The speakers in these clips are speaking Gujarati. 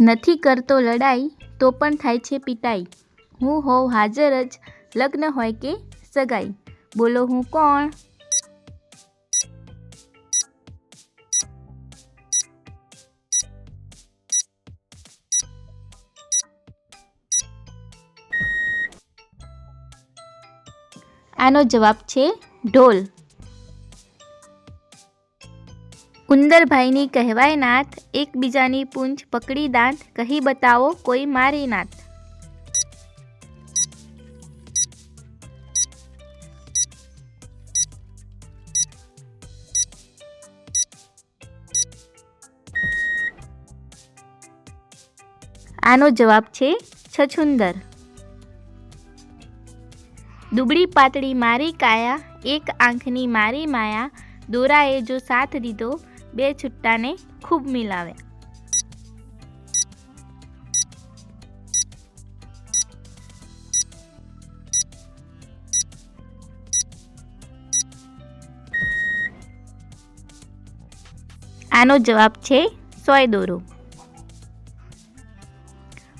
નથી કરતો લડાઈ, તો પણ થાય છે પિટાઈ. હું હોઉં હાજર જ લગ્ન હોય કે સગાઈ. બોલો હું કોણ? આનો જવાબ છે ઢોલ. ઉંદરભાઈની કહેવાય નાથ એકબીજાની પૂંછ પકડી દાંત, કહી બતાવો કોઈ મારી નાથ આનો જવાબ છે છછુંદર. દુબળી પાતળી મારી કાયા, એક આંખની મારી માયા, દોરાએ જો સાથ દીધો બે છુટ્ટાને ખૂબ મિલાવે. આનો જવાબ છે સોય દોરો.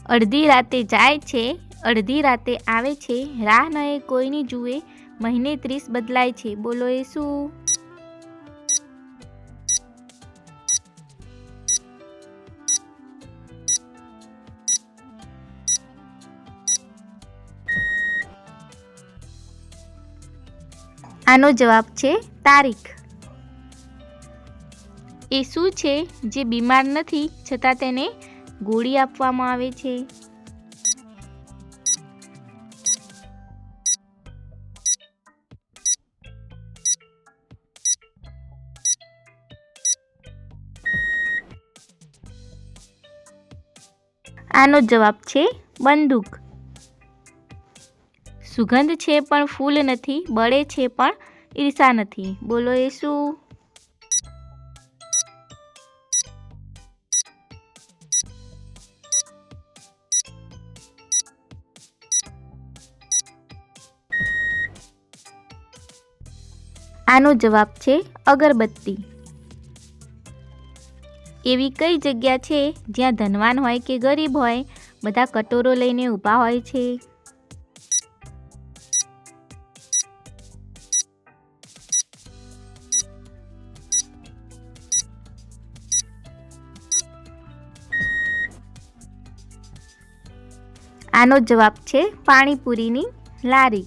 અડધી રાતે જાય છે, અડધી રાતે આવે છે, રાહ નએ કોઈની જુએ, મહિને ત્રીસ બદલાય છે. બોલો એ શું? આનો જવાબ છે તારીખ. એ શું છે જે બીમાર નથી છતાં તેને ગોળી આપવામાં આવે છે? આનો જવાબ છે બંદૂક. સુગંધ છે પણ ફૂલ નથી, બળે છે પણ ઈર્ષા નથી. બોલો એ શું આનો જવાબ છે અગરબત્તી. એવી કઈ જગ્યા છે જ્યાં ધનવાન હોય કે ગરીબ હોય? બધા કટોરો લઈને ઊભા હોય છે. આનો જવાબ છે પાણીપુરીની લારી.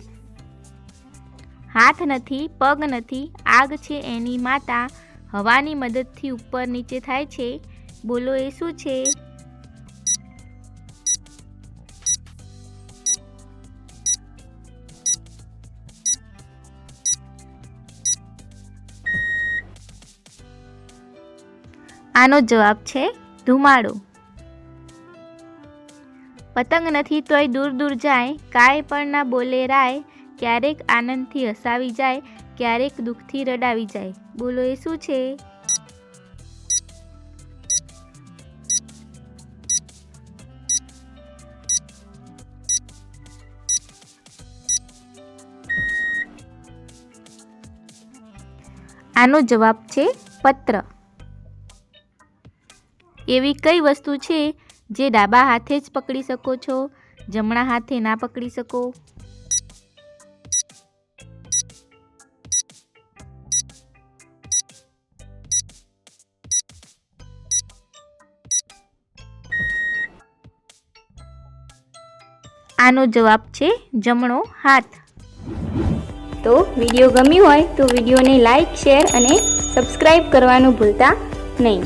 હાથ નથી, પગ નથી, આગ છે એની માતા. હવાની મદદથી ઉપર નીચે થાય છે. બોલો એ શું છે? આનો જવાબ છે ધુમાડો. પતંગ નથી તોય દૂર દૂર જાય, કાંઈ પણ ના બોલે રાય, ક્યારેક આનંદથી હસાવી જાય, ક્યારેક દુઃખથી રડાવી જાય. બોલો, એ શું છે? આનો જવાબ છે પત્ર. એવી કઈ વસ્તુ છે જે ડાબા હાથે જ પકડી શકો છો, જમણા હાથે ના પકડી શકો. આનો જવાબ છે જમણો હાથ. તો વીડિયો ગમ્યું હોય તો વિડીયોને લાઇક શેર અને સબસ્ક્રાઈબ કરવાનું ભૂલતા નહીં.